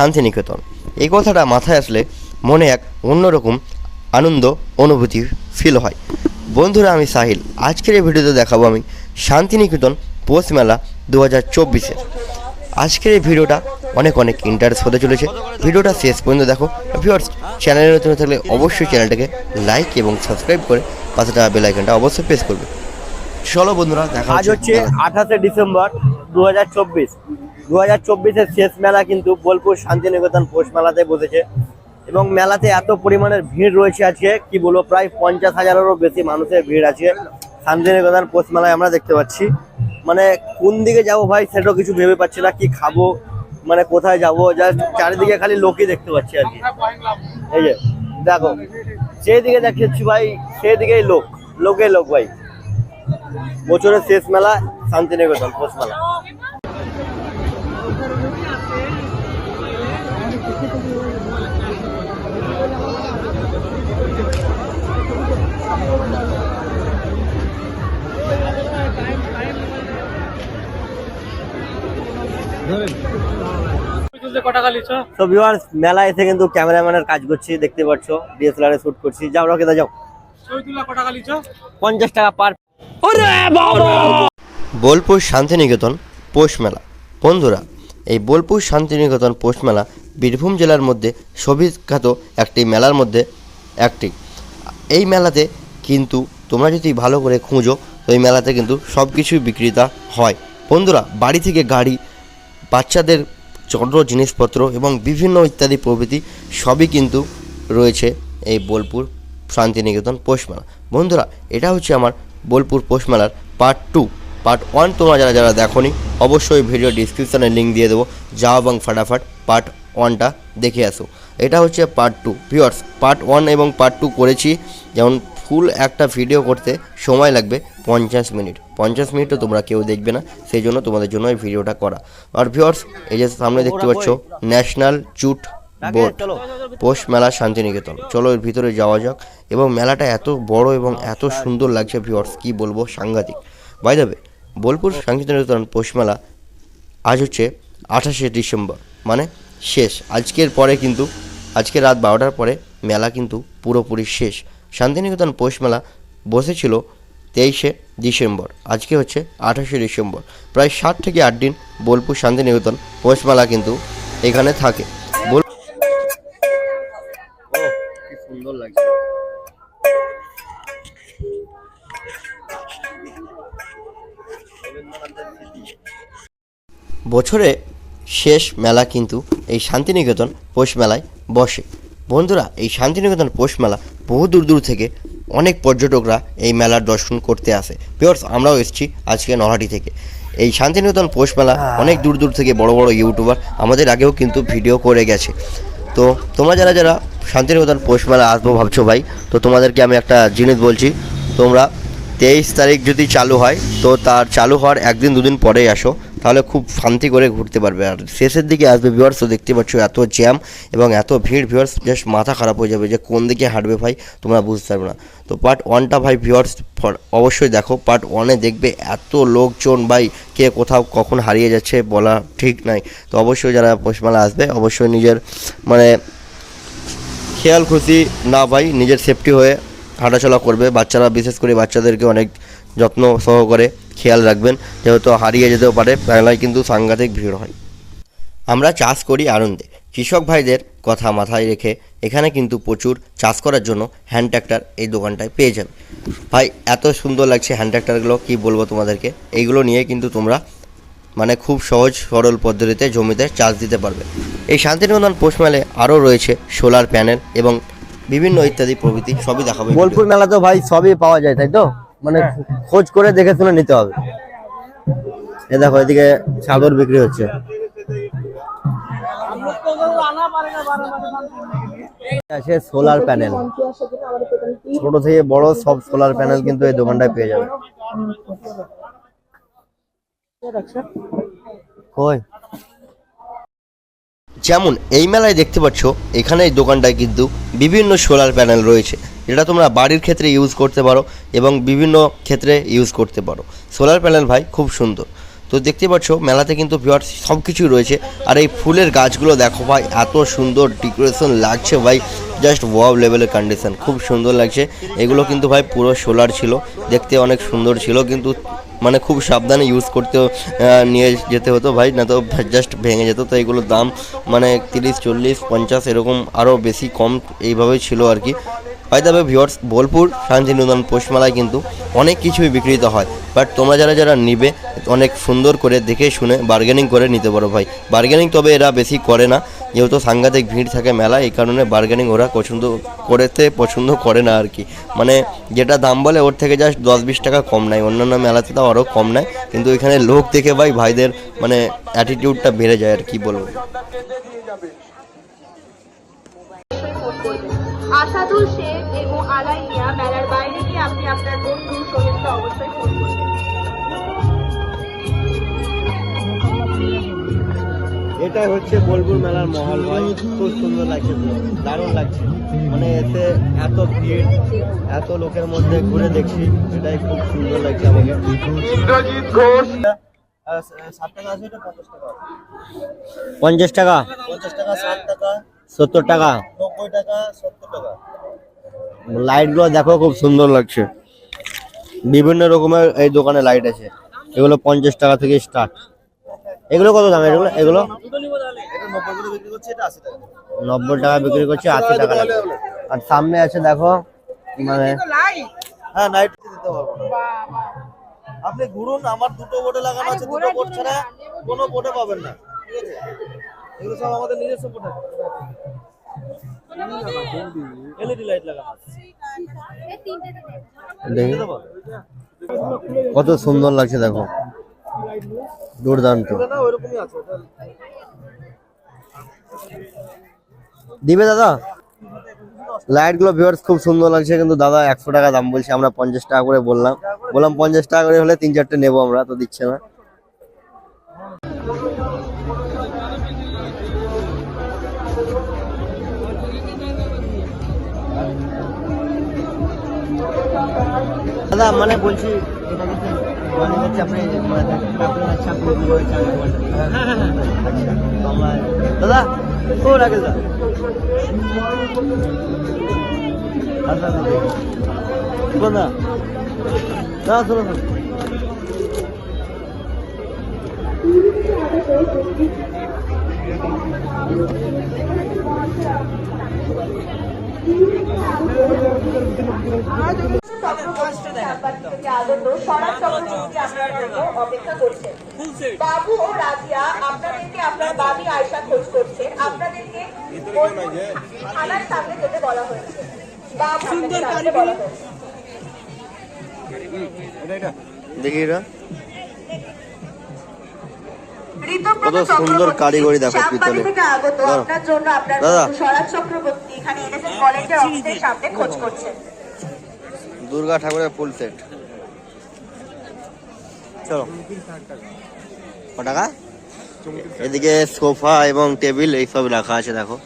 শান্তিনিকেতন। এই কথাটা মাথায় আসলে মনে এক অন্যরকম আনন্দ অনুভূতি ফিল হয়। বন্ধুরা আমি সাহিল। আজকের এই ভিডিওতে দেখাবো আমি শান্তিনিকেতন পৌষ মেলা দু হাজার চব্বিশের। আজকের এই ভিডিওটা অনেক অনেক ইন্টারেস্ট হতে চলেছে। ভিডিওটা শেষ পর্যন্ত দেখো। ভিউয়ার্স চ্যানেলে নতুন থাকলে অবশ্যই চ্যানেলটাকে লাইক এবং সাবস্ক্রাইব করে পাশে থাকা বেল আইকনটা অবশ্যই প্রেস করবে। চলো বন্ধুরা দেখা আজ হচ্ছে আঠাশে ডিসেম্বর দু হাজার চব্বিশ। দু হাজার চব্বিশের শেষ মেলা কিন্তু বোলপুর শান্তিনিকেতন পৌষ মেলাতে বসেছে। এবং মেলাতে এত পরিমাণের ভিড় রয়েছে আজকে, কি বলব, প্রায় পঞ্চাশ হাজারেরও বেশি মানুষের ভিড় আছে শান্তিনিকেতন পৌষ মেলায় আমরা দেখতে পাচ্ছি। মানে কোন দিকে যাব ভাই সেটাও কিছু ভেবে পাচ্ছি না, কি খাব মানে কোথায় যাব জাস্ট চারিদিকে খালি লোকই দেখতে পাচ্ছি আর কি। এই যে, দেখো সেই দিকে দেখছি ভাই সেই দিকেই লোক লোকে লোক ভাই। বছরের শেষ মেলা শান্তিনিকেতন পৌষ মেলা। তো ভিউয়ার্স মেলা এসে কিন্তু ক্যামেরাম্যানের কাজ করছি দেখতে পাচ্ছ ডিএসএলআর এ শুট করছি। যাও রকেদা যাও। পঞ্চাশ টাকা পার বোলপুর শান্তিনিকেতন পৌষ মেলা। বন্ধুরা এই বোলপুর শান্তিনিকেতন পৌষ মেলা বীরভূম জেলার মধ্যে সবিখ্যাত একটি মেলার মধ্যে একটি। এই মেলাতে কিন্তু তোমরা যদি ভালো করে খুঁজো তো এই মেলাতে কিন্তু সব কিছুই বিক্রেতা হয়। বন্ধুরা বাড়ি থেকে গাড়ি বাচ্চাদের চন্দ্র জিনিসপত্র এবং বিভিন্ন ইত্যাদি প্রভৃতি সবই কিন্তু রয়েছে এই বোলপুর শান্তিনিকেতন পৌষ মেলা বন্ধুরা, এটা হচ্ছে আমার বোলপুর পৌষ মেলার পার্ট টু পার্ট ওয়ান তোমরা যারা যারা দেখোনি, অবশ্যই ভিডিও ডিসক্রিপশানে লিঙ্ক দিয়ে দেবো। যাও এবং ফাটাফাট পার্ট ওয়ানটা দেখে আসো। এটা হচ্ছে পার্ট টু ভিওর্স পার্ট ওয়ান এবং পার্ট টু করেছি। যেমন ফুল একটা ভিডিও করতে সময় লাগবে পঞ্চাশ মিনিট। পঞ্চাশ মিনিটও তোমরা কেউ দেখবে না সেই জন্য তোমাদের জন্য এই ভিডিওটা করা। আর ভিওর্স এই যে সামনে দেখতে পাচ্ছ ন্যাশনাল জুট বোর্ড পৌষ মেলা শান্তিনিকেতন। চলো এর ভিতরে যাওয়া যাক। এবং মেলাটা এত বড় এবং এত সুন্দর লাগছে ভিওর্স কি বলব সাংঘাতিক। বাই যাবে বোলপুর শান্তিনিকেতন পৌষ মেলা আজ হচ্ছে আঠাশে ডিসেম্বর মানে শেষ। আজকের পরে কিন্তু আজকে রাত বারোটার পরে মেলা কিন্তু পুরোপুরি শেষ। শান্তিনিকেতন পৌষ মেলা বসেছিল তেইশে ডিসেম্বর আজকে হচ্ছে আঠাশে ডিসেম্বর। প্রায় সাত থেকে আট দিন বোলপুর শান্তিনিকেতন পৌষ মেলা কিন্তু এখানে থাকে। বোল সুন্দর লাগছে। বছরে শেষ মেলা কিন্তু এই শান্তিনিকেতন পৌষ মেলায় বসে। বন্ধুরা এই শান্তিনিকেতন পৌষ মেলা বহু দূর দূর থেকে অনেক পর্যটকরা এই মেলার দর্শন করতে আসে। পিওর্স আমরাও এসেছি আজকে নলহাটি থেকে। এই শান্তিনিকেতন পৌষ মেলা অনেক দূর দূর থেকে বড় বড় ইউটিউবার আমাদের আগেও কিন্তু ভিডিও করে গেছে। তো তোমরা যারা যারা শান্তিনিকেতন পৌষ মেলা আসব ভাবছ ভাই তো তোমাদেরকে আমি একটা জিনিস বলছি। তোমরা তেইশ তারিখ যদি চালু হয় তো তার চালু হওয়ার একদিন দুদিন পরেই আসো। তাহলে খুব শান্তি করে ঘুরতে পারবে। আর শেষের দিকে আসবে ভিউয়ার্স তো দেখতে পাচ্ছ এত জ্যাম এবং এত ভিড় ভিউয়ার্স জাস্ট মাথা খারাপ হয়ে যাবে যে কোন দিকে হাঁটবে ভাই, তোমরা বুঝতে পারবে না। তো পার্ট ওয়ানটা ভাই ভিউয়ার্স অবশ্যই দেখো পার্ট ওয়ানে দেখবে এত লোকজন ভাই, কে কোথাও কখন হারিয়ে যাচ্ছে বলা ঠিক নাই। তো অবশ্যই যারা পৌষমেলা আসবে, অবশ্যই নিজের মানে খেয়াল খুশি না ভাই, নিজের সেফটি হয়ে হাঁটাচলা করবে। বাচ্চারা, বিশেষ করে বাচ্চাদেরকে অনেক যত্ন সহকারে খেয়াল রাখবেন যেহেতু হারিয়ে যেতেও পারে মেলায় কিন্তু সাংঘাতিক ভিড় হয়। আমরা চাষ করি আনন্দে কৃষক ভাইদের কথা মাথায় রেখে এখানে কিন্তু প্রচুর চাষ করার জন্য হ্যান্ড ট্র্যাক্টর এই দোকানটায় পেয়ে যাবে। ভাই এত সুন্দর লাগছে হ্যান্ড ট্র্যাক্টরগুলো কী বলব তোমাদেরকে? এইগুলো নিয়ে কিন্তু তোমরা মানে খুব সহজ সরল পদ্ধতিতে জমিতে চাষ দিতে পারবে। এই শান্তিনিকেতন পোষ মেলে আরও রয়েছে সোলার প্যানেল এবং বিভিন্ন ইত্যাদি প্রভৃতি সবই দেখাবে বোলপুর মেলা তো ভাই সবই পাওয়া যায় তাই তো? মানে খোঁজ করে দেখে শুনে নিতে হবে। এ দেখো এদিকে চাদর বিক্রি হচ্ছে। আছে সোলার প্যানেল ছোট থেকে বড় সব সোলার প্যানেল কিন্তু এই দোকানটায় পেয়ে যাবে। কই? যেমন এই মেলায় দেখতে পাচ্ছ এখানে এই দোকানটায় কিন্তু বিভিন্ন সোলার প্যানেল রয়েছে। যেটা তোমরা বাড়ির ক্ষেত্রে ইউজ করতে পারো এবং বিভিন্ন ক্ষেত্রে ইউজ করতে পারো। সোলার প্যানেল ভাই, খুব সুন্দর। তো দেখতে পাচ্ছ, মেলাতে কিন্তু ভিওয়ার সব কিছুই রয়েছে। আর এই ফুলের গাছগুলো দেখো ভাই, এত সুন্দর ডেকোরেশন লাগছে ভাই। জাস্ট ওয়াও লেভেলের কন্ডিশন খুব সুন্দর লাগছে। এগুলো কিন্তু ভাই পুরো সোলার ছিল, দেখতে অনেক সুন্দর ছিল, কিন্তু মানে খুব সাবধানে ইউজ করতে নিয়ে যেতে হতো ভাই, না তো জাস্ট ভেঙে যেত। তো এগুলোর দাম মানে তিরিশ, চল্লিশ, পঞ্চাশ, এরকম আরও বেশি কম এইভাবেই ছিল আর কি। হয় তবে ভিওর্স বোলপুর শান্তিনিকেতন পোষমেলায় কিন্তু অনেক কিছুই বিক্রিত হয়। বাট তোমরা যারা যারা নিবে, অনেক সুন্দর করে দেখে শুনে বার্গেনিং করে নিতে পারো ভাই। বার্গেনিং তবে এরা বেশি করে না। যেহেতু সাংঘাতিক ভিড় থাকে মেলা, এই কারণে বার্গেনিং ওরা পছন্দ করতে পছন্দ করে না আর কি মানে যেটা দাম বলে, ওর থেকে জাস্ট দশ বিশ টাকা কম নেয় অন্যান্য মেলাতে তো আরও কম নেয় কিন্তু এখানে লোক দেখে ভাই, ভাইদের মানে অ্যাটিটিউডটা বেড়ে যায় আর কি বলব। ফোন করবেন আসাদুল শেখ এবং আলাইয়া মেলার বাইরে গিয়ে আপনি আপনার বন্ধু অবশ্যই ফোন করবেন। এটাই হচ্ছে বোলপুর মেলার মহল ভাই। খুব সুন্দর লাগছে দারুণ লাগছে। মানে এতে এত ভিড় এত লোকের মধ্যে ঘুরে দেখছি। এটাই খুব সুন্দর লাগছে আমাকে। ইন্দ্রজিৎ ঘোষ। ষাট টাকা আছে এটা পঞ্চাশ টাকা। পঞ্চাশ টাকা। ষাট টাকা। সত্তর টাকা। নব্বই টাকা সত্তর টাকা। লাইটগুলো দেখো খুব সুন্দর লাগছে। বিভিন্ন রকমের এই দোকানে লাইট আছে। এগুলো পঞ্চাশ টাকা থেকে স্টার্ট এগুলো কত দাম? এগুলো এগুলো? নব্বই টাকা। বিক্রি করছে আশি টাকা আর সামনে আছে দেখো মানে হ্যাঁ নাইট দিতে পারব। আপনি ঘুরুন আমার দুটো বোর্ডে লাগানো আছে দুটো বোর্ড ছাড়া কোনো বোর্ডে পাবেন না। ঠিক আছে? এগুলো সব আমাদের নিজস্ব বোর্ড এলইডি লাইট লাগানো কত সুন্দর লাগছে দেখো। দুর্দান্ত। দিবে দাদা? লাইটগুলো ভিউয়ার্স খুব সুন্দর লাগছে কিন্তু দাদা একশো টাকা দাম বলছে আমরা পঞ্চাশ টাকা করে বললাম। বললাম পঞ্চাশ টাকা করে হলে তিন চারটে নেব আমরা তো দিচ্ছে না। দাদা মানে বলছি এটা কি মানে হচ্ছে আপনি মানে আপনি হচ্ছে আপনি ভিডিও চান হ্যাঁ হ্যাঁ হ্যাঁ আচ্ছা তো আমরা দাদা ও রাকেশ দা আচ্ছা আচ্ছা শুনুন না অপেক্ষা করছেন। বাবু ও রাজিয়া আপনাদেরকে আপনার বাবি আয়সা খোঁজ করছে। আপনাদেরকে থানার সামনে যেতে বলা হয়েছে। বাবু বলা হয়েছে। দেখি এটা কত সুন্দর কারিগরি দেখো পিতলে। দাদা। চক্রবর্তী এখানে কলেজের অফিসের সামনে খোঁজ করছেন। দুর্গা ঠাকুরের ফুল সেট টাকা? এদিকে সোফা এবং টেবিল এইসব রাখা আছে, দেখো।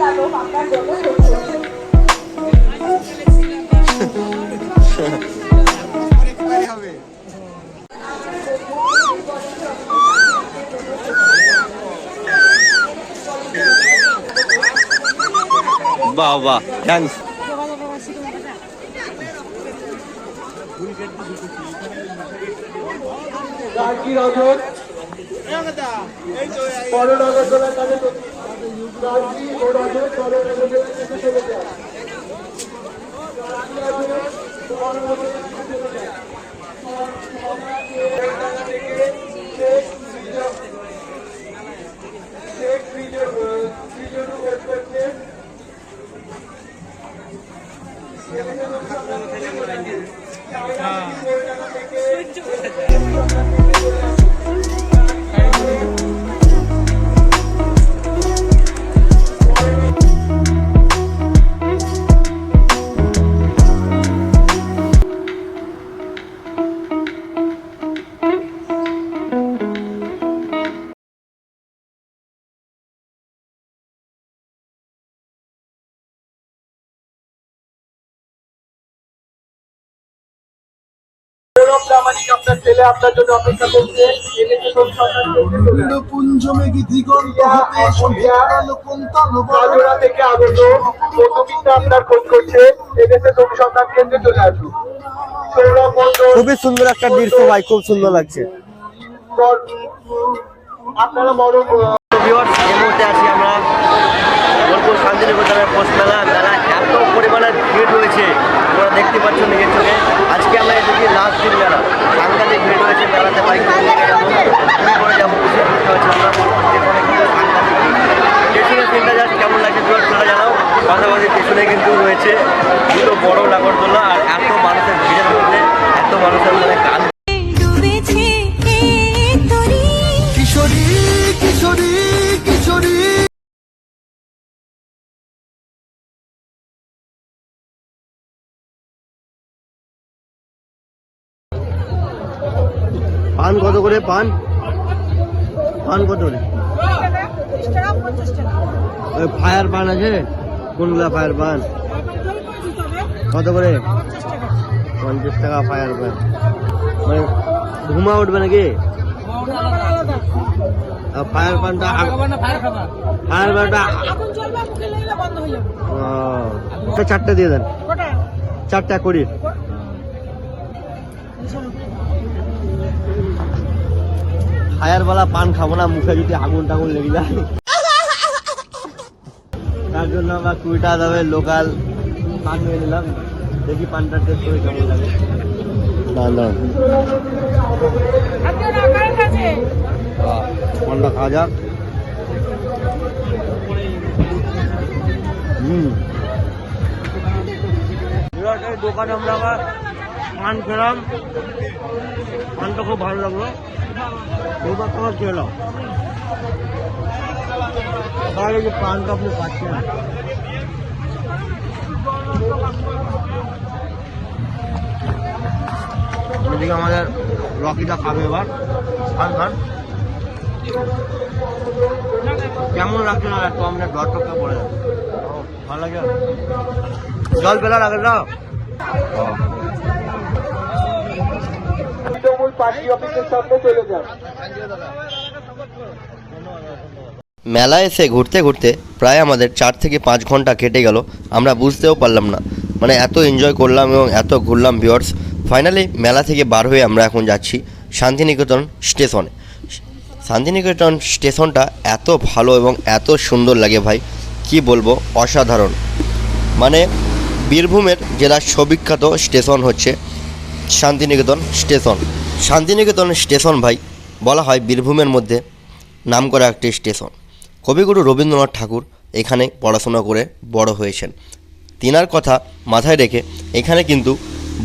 যাদব আপনার জন্য বাহ বাহ থ্যাংকস পরে নগর চলে তাদের রাজি ও রাজের পরে নগর চলে যায় Yeah. আপনার জন্য অপেক্ষা করছে। দিগন্ত হতে থেকে আগত আপনার খোঁজ করছে। এদেশে ছবি সন্তান কেন্দ্রে চলে আসুন সৌরভ খুবই সুন্দর একটা দৃশ্য ভাই খুব সুন্দর লাগছে। আপনারা এই মুহূর্তে আছি আমরা বোলপুর শান্তিনিকেতনের পোষ মেলা। মেলা এত পরিমাণে ভিড় রয়েছে তোমরা দেখতে পাচ্ছ নিজের চোখে। আজকে আমরা এসেছি লাস্ট দিন মেলা। কেমন লাগছে সেটা জানাও পাশাপাশি পেছনে কিন্তু রয়েছে দুটো বড় নাগরদোলা আর এত মানুষের করে পান? পান কত করে? ফায়ার পান আছে? কোনগুলা ফায়ার পান। কত করে? পঞ্চাশ টাকা ফায়ার পান। মানে ধুমা উঠবে নাকি? আর ফায়ার পানটা ফায়ার পানটা চারটে দিয়ে দেন। চারটা করি ফায়ারওয়ালা পান খাব না মুখে যদি আগুন টাগুন লেগে যায়। তার জন্য আমরা কুড়ি টাকা দামে লোকাল পান নিয়ে নিলাম। দেখি পানটা টেস্ট করে কেমন লাগে। দাঁড়ান দাঁড়ান পানটা খাওয়া যাক। হুম। দোকানে আমরা আবার পান খেলাম। পানটা খুব ভালো লাগল। যে পানটা আপনি আমাদের রকিটা খাবে এবার খান খান কেমন লাগছে না একটু আমাদের ডর টপকা পড়ে যাবে ভালো লাগে? জল পেলা লাগে না পার্টি অফিসের সামনে চলে যান। মেলা এসে ঘুরতে ঘুরতে প্রায় আমাদের চার থেকে পাঁচ ঘণ্টা কেটে গেল, আমরা বুঝতেও পারলাম না। মানে এত এনজয় করলাম এবং এত ঘুরলাম ভিওর্স ফাইনালি মেলা থেকে বার হয়ে আমরা এখন যাচ্ছি শান্তিনিকেতন স্টেশনে। শান্তিনিকেতন স্টেশনটা এত ভালো এবং এত সুন্দর লাগে ভাই, কি বলব, অসাধারণ। মানে বীরভূমের জেলার সবিখ্যাত স্টেশন হচ্ছে শান্তিনিকেতন স্টেশন। শান্তিনিকেতন স্টেশন ভাই, বলা হয় বীরভূমের মধ্যে নাম করা একটি স্টেশন। কবিগুরু রবীন্দ্রনাথ ঠাকুর এখানে পড়াশোনা করে বড় হয়েছেন। তিনার কথা মাথায় রেখে এখানে কিন্তু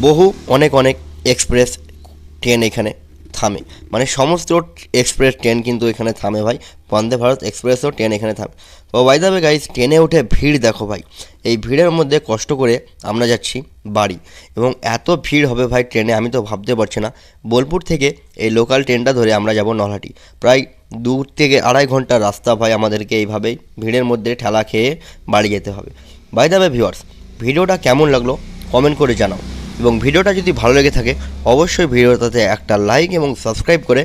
বহু অনেক অনেক এক্সপ্রেস ট্রেন এখানে থামে। মানে সমস্ত এক্সপ্রেস ট্রেন কিন্তু এখানে থামে ভাই। বন্দে ভারত এক্সপ্রেসও ট্রেন এখানে থামে। তো বাই দ্য গাইজ ট্রেনে উঠে ভিড় দেখো ভাই। এই ভিড়ের মধ্যে কষ্ট করে আমরা যাচ্ছি বাড়ি। এবং এত ভিড় হবে ভাই ট্রেনে, আমি তো ভাবতে পারছি না। বোলপুর থেকে এই লোকাল ট্রেনটা ধরে আমরা যাব নলহাটি। প্রায় দু থেকে আড়াই ঘণ্টা রাস্তা ভাই আমাদেরকে এইভাবেই ভিড়ের মধ্যে ঠেলা খেয়ে বাড়ি যেতে হবে। বাই দ্য ভিউয়ার্স ভিডিওটা কেমন লাগল? কমেন্ট করে জানাও। এবং ভিডিওটা যদি ভালো লেগে থাকে অবশ্যই ভিডিওটাতে একটা লাইক এবং সাবস্ক্রাইব করে